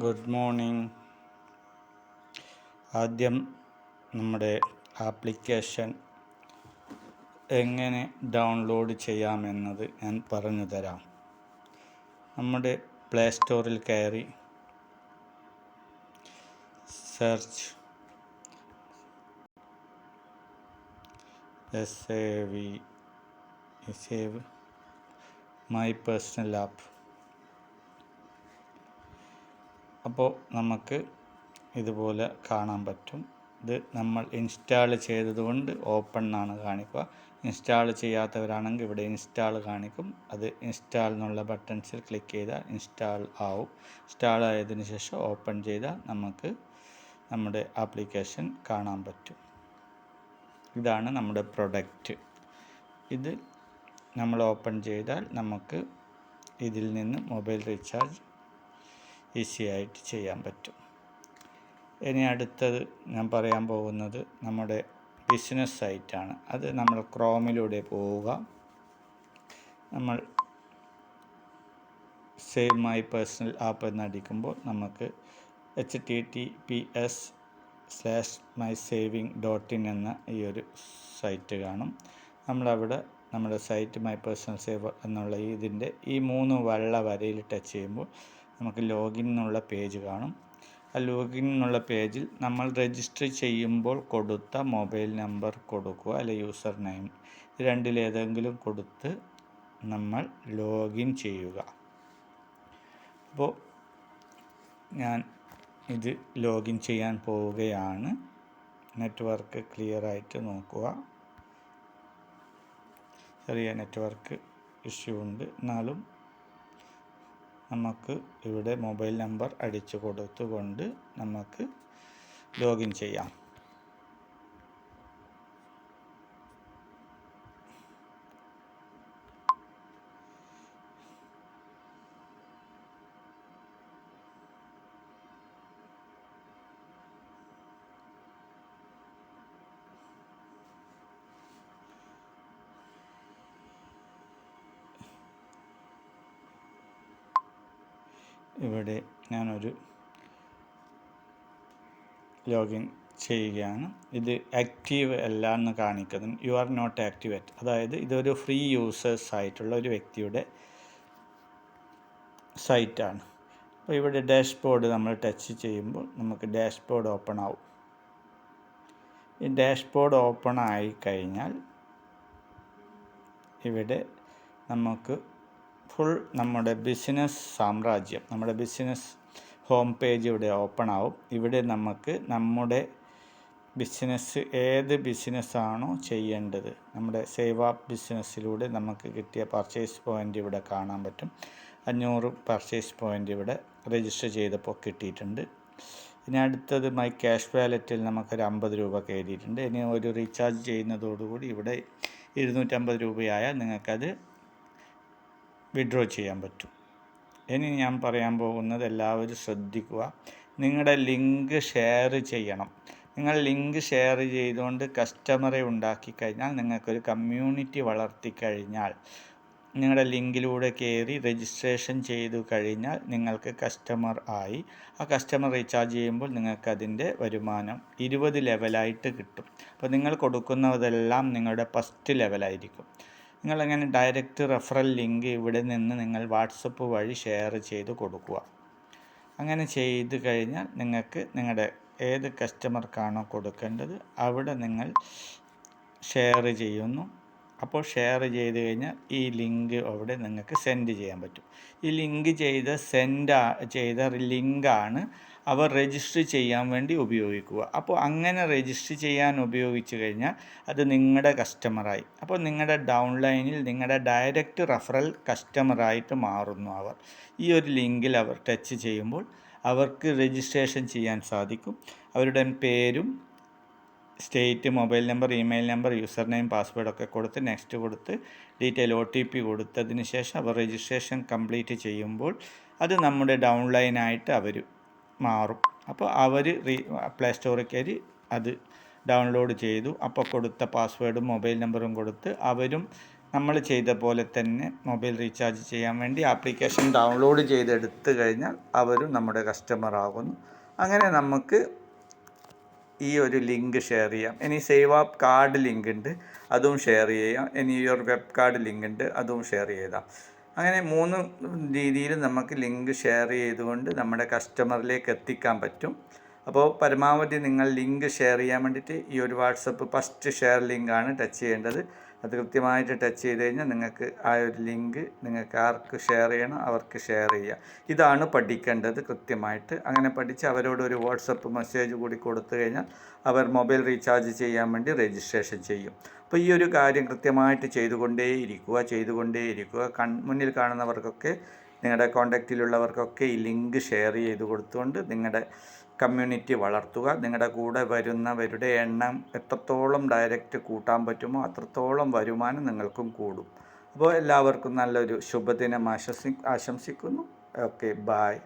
Good morning ആദ്യം നമ്മുടെ application എങ്ങനെ ഡൗൺലോഡ് ചെയ്യാമെന്നത് ഞാൻ പറഞ്ഞു തരാം. നമ്മുടെ പ്ലേ സ്റ്റോറിൽ കയറി search S A V save my personal app അപ്പോൾ നമുക്ക് ഇതുപോലെ കാണാൻ പറ്റും. ഇത് നമ്മൾ ഇൻസ്റ്റാൾ ചെയ്തതുകൊണ്ട് ഓപ്പൺ എന്നാണ് കാണിക്കുക. ഇൻസ്റ്റാൾ ചെയ്യാത്തവരാണെങ്കിൽ ഇവിടെ ഇൻസ്റ്റാൾ കാണിക്കും. അത് ഇൻസ്റ്റാൾ എന്നുള്ള ബട്ടൺസിൽ ക്ലിക്ക് ചെയ്താൽ ഇൻസ്റ്റാൾ ആവും. ഇൻസ്റ്റാൾ ആയതിനു ശേഷം ഓപ്പൺ ചെയ്താൽ നമുക്ക് നമ്മുടെ ആപ്ലിക്കേഷൻ കാണാൻ പറ്റും. ഇതാണ് നമ്മുടെ പ്രൊഡക്റ്റ് ഇത് നമ്മൾ ഓപ്പൺ ചെയ്താൽ നമുക്ക് ഇതിൽ നിന്ന് മൊബൈൽ റീചാർജ് ഈസി ആയിട്ട് ചെയ്യാൻ പറ്റും. ഇനി അടുത്തത് ഞാൻ പറയാൻ പോകുന്നത് നമ്മുടെ ബിസിനസ് സൈറ്റാണ് അത് നമ്മൾ ക്രോമിലൂടെ പോവുക. നമ്മൾ സേവ് മൈ പേഴ്സണൽ ആപ്പ് എന്നടിക്കുമ്പോൾ നമുക്ക് H T T P S slash my saving dot in എന്ന ഈ ഒരു സൈറ്റ് കാണും. നമ്മളവിടെ നമ്മുടെ സൈറ്റ് മൈ പേഴ്സണൽ സേവ് എന്നുള്ള ഇതിന്റെ ഈ മൂന്ന് വെള്ള വരയിൽ ടച്ച് ചെയ്യുമ്പോൾ നമുക്ക് ലോഗിൻ എന്നുള്ള പേജ് കാണും. ആ ലോഗിൻ എന്നുള്ള പേജിൽ നമ്മൾ രജിസ്റ്റർ ചെയ്യുമ്പോൾ കൊടുത്ത മൊബൈൽ നമ്പർ കൊടുക്കുക അല്ലെ യൂസർ നെയിം രണ്ടിലേതെങ്കിലും കൊടുത്ത് നമ്മൾ ലോഗിൻ ചെയ്യുക. അപ്പോൾ ഞാൻ ഇത് ലോഗിൻ ചെയ്യാൻ പോവുകയാണ്. നെറ്റ്വർക്ക് ക്ലിയർ ആയിട്ട് നോക്കുക. ചെറിയ നെറ്റ്വർക്ക് ഇഷ്യൂ ഉണ്ട്. എന്നാലും നമുക്ക് ഇവിടെ മൊബൈൽ നമ്പർ അടിച്ചു കൊടുത്തുകൊണ്ട് നമുക്ക് ലോഗിൻ ചെയ്യാം. ഇവിടെ ഞാനൊരു ലോഗിൻ ചെയ്യുകയാണ്. ഇത് ആക്റ്റീവ് അല്ല എന്ന് കാണിക്കുന്നു. യു ആർ നോട്ട് ആക്ടിവേറ്റ് അതായത് ഇതൊരു ഫ്രീ യൂസേഴ്സ് ആയിട്ടുള്ള ഒരു വ്യക്തിയുടെ സൈറ്റാണ് അപ്പോൾ ഇവിടെ ഡാഷ്ബോർഡ് നമ്മൾ ടച്ച് ചെയ്യുമ്പോൾ നമുക്ക് ഡാഷ്ബോർഡ് ഓപ്പൺ ആവും. ഈ ഡാഷ്ബോർഡ് ഓപ്പൺ ആയി കഴിഞ്ഞാൽ ഇവിടെ നമുക്ക് ഫുൾ നമ്മുടെ ബിസിനസ് സാമ്രാജ്യം നമ്മുടെ ബിസിനസ് ഹോം പേജ് ഇവിടെ ഓപ്പൺ ആവും. ഇവിടെ നമുക്ക് നമ്മുടെ ബിസിനസ് ഏത് ബിസിനസ്സാണോ ചെയ്യേണ്ടത് നമ്മുടെ സേവ് ആപ്പ് ബിസിനസ്സിലൂടെ നമുക്ക് കിട്ടിയ പർച്ചേസ് പോയിന്റ് ഇവിടെ കാണാൻ പറ്റും. അഞ്ഞൂറ് പർച്ചേസ് പോയിന്റ് ഇവിടെ രജിസ്റ്റർ ചെയ്തപ്പോൾ കിട്ടിയിട്ടുണ്ട്. ഇനി അടുത്തത് മൈ ക്യാഷ് വാലറ്റിൽ നമുക്കൊരു അമ്പത് രൂപ കയറിയിട്ടുണ്ട്. ഇനി ഒരു റീചാർജ് ചെയ്യുന്നതോടുകൂടി ഇവിടെ ഇരുന്നൂറ്റമ്പത് രൂപയായാൽ നിങ്ങൾക്കത് വിഡ്രോ ചെയ്യാൻ പറ്റും. ഇനി ഞാൻ പറയാൻ പോകുന്നത് എല്ലാവരും ശ്രദ്ധിക്കുക. നിങ്ങളുടെ ലിങ്ക് ഷെയർ ചെയ്യണം. നിങ്ങൾ ലിങ്ക് ഷെയർ ചെയ്തുകൊണ്ട് കസ്റ്റമറെ ഉണ്ടാക്കി കഴിഞ്ഞാൽ നിങ്ങൾക്കൊരു കമ്മ്യൂണിറ്റി വളർത്തി കഴിഞ്ഞാൽ നിങ്ങളുടെ ലിങ്കിലൂടെ കയറി രജിസ്ട്രേഷൻ ചെയ്തു കഴിഞ്ഞാൽ നിങ്ങൾക്ക് കസ്റ്റമർ ആയി. ആ കസ്റ്റമർ റീചാർജ് ചെയ്യുമ്പോൾ നിങ്ങൾക്ക് അതിന്റെ വരുമാനം ഇരുപത് ലെവലായിട്ട് കിട്ടും. അപ്പോൾ നിങ്ങൾ കൊടുക്കുന്നതെല്ലാം നിങ്ങളുടെ ഫസ്റ്റ് ലെവലായിരിക്കും. നിങ്ങളങ്ങനെ ഡയറക്റ്റ് റെഫറൽ ലിങ്ക് ഇവിടെ നിന്ന് നിങ്ങൾ വാട്സപ്പ് വഴി ഷെയർ ചെയ്ത് കൊടുക്കുക. അങ്ങനെ ചെയ്ത് കഴിഞ്ഞാൽ നിങ്ങൾക്ക് നിങ്ങളുടെ ഏത് കസ്റ്റമർക്കാണോ കൊടുക്കേണ്ടത് അവിടെ നിങ്ങൾ ഷെയർ ചെയ്യുന്നു. അപ്പോൾ ഷെയർ ചെയ്ത് കഴിഞ്ഞാൽ ഈ ലിങ്ക് അവിടെ നിങ്ങൾക്ക് സെൻഡ് ചെയ്യാൻ പറ്റും. ഈ ലിങ്ക് ചെയ്ത സെൻഡ് ചെയ്ത ലിങ്കാണ് അവർ രജിസ്റ്റർ ചെയ്യാൻ വേണ്ടി ഉപയോഗിക്കുക. അപ്പോൾ അങ്ങനെ രജിസ്റ്റർ ചെയ്യാൻ ഉപയോഗിച്ചു കഴിഞ്ഞാൽ അത് നിങ്ങളുടെ കസ്റ്റമറായി അപ്പോൾ നിങ്ങളുടെ ഡൗൺലൈനിൽ നിങ്ങളുടെ ഡയറക്റ്റ് റഫറൽ കസ്റ്റമറായിട്ട് മാറുന്നു അവർ. ഈ ഒരു ലിങ്കിൽ അവർ ടച്ച് ചെയ്യുമ്പോൾ അവർക്ക് രജിസ്ട്രേഷൻ ചെയ്യാൻ സാധിക്കും. അവരുടെ പേരും state mobile number email number user name പാസ്വേഡൊക്കെ കൊടുത്ത് നെക്സ്റ്റ് കൊടുത്ത് ഡീറ്റെയിൽ ഒ ടി പി കൊടുത്തതിന് ശേഷം അവർ രജിസ്ട്രേഷൻ കംപ്ലീറ്റ് ചെയ്യുമ്പോൾ അത് നമ്മുടെ ഡൗൺലൈനായിട്ട് അവർ മാറും. അപ്പോൾ അവർ റീ പ്ലേ സ്റ്റോറിൽ കയറി അത് ഡൗൺലോഡ് ചെയ്തു. അപ്പോൾ കൊടുത്ത പാസ്വേഡും മൊബൈൽ നമ്പറും കൊടുത്ത് അവരും നമ്മൾ ചെയ്ത പോലെ തന്നെ മൊബൈൽ റീചാർജ് ചെയ്യാൻ വേണ്ടി ആപ്ലിക്കേഷൻ ഡൗൺലോഡ് ചെയ്തെടുത്തു കഴിഞ്ഞാൽ അവരും നമ്മുടെ കസ്റ്റമർ ആകുന്നു. അങ്ങനെ നമുക്ക് ഈ ഒരു ലിങ്ക് ഷെയർ ചെയ്യാം. ഇനി സേവ് ആപ്പ് കാർഡ് ലിങ്ക് ഉണ്ട് അതും ഷെയർ ചെയ്യാം. ഇനി യുവർ വെബ് കാർഡ് ലിങ്ക് ഉണ്ട് അതും ഷെയർ ചെയ്താം അങ്ങനെ മൂന്ന് രീതിയിൽ നമുക്ക് ലിങ്ക് ഷെയർ ചെയ്തുകൊണ്ട് നമ്മുടെ കസ്റ്റമറിലേക്ക് എത്തിക്കാൻ പറ്റും. അപ്പോൾ പരമാവധി നിങ്ങൾ ലിങ്ക് ഷെയർ ചെയ്യാൻ വേണ്ടിയിട്ട് ഈ ഒരു വാട്സപ്പ് ഫസ്റ്റ് ഷെയർ ലിങ്കാണ് ടച്ച് ചെയ്യേണ്ടത്. അത് കൃത്യമായിട്ട് ടച്ച് ചെയ്ത് കഴിഞ്ഞാൽ നിങ്ങൾക്ക് ആ ഒരു ലിങ്ക് നിങ്ങൾക്ക് ആർക്ക് ഷെയർ ചെയ്യണം അവർക്ക് ഷെയർ ചെയ്യുക ഇതാണ് പഠിക്കേണ്ടത് കൃത്യമായിട്ട്. അങ്ങനെ പഠിച്ച് അവരോട് ഒരു വാട്സപ്പ് മെസ്സേജ് കൂടി കൊടുത്തു കഴിഞ്ഞാൽ അവർ മൊബൈൽ റീചാർജ് ചെയ്യാൻ വേണ്ടി രജിസ്ട്രേഷൻ ചെയ്യും. അപ്പോൾ ഈ ഒരു കാര്യം കൃത്യമായിട്ട് ചെയ്തുകൊണ്ടേയിരിക്കുക ചെയ്തുകൊണ്ടേയിരിക്കുക. കൺ മുന്നിൽ കാണുന്നവർക്കൊക്കെ നിങ്ങളുടെ കോണ്ടാക്റ്റിലുള്ളവർക്കൊക്കെ ഈ ലിങ്ക് ഷെയർ ചെയ്ത് കൊടുത്തുകൊണ്ട് നിങ്ങളുടെ കമ്മ്യൂണിറ്റി വളർത്തുക. നിങ്ങളുടെ കൂടെ വരുന്നവരുടെ എണ്ണം എത്രത്തോളം ഡയറക്റ്റ് കൂട്ടാൻ പറ്റുമോ അത്രത്തോളം വരുമാനം നിങ്ങൾക്കും കൂടും. അപ്പോൾ എല്ലാവർക്കും നല്ലൊരു ശുഭദിനം ആശംസി ആശംസിക്കുന്നു. Okay bye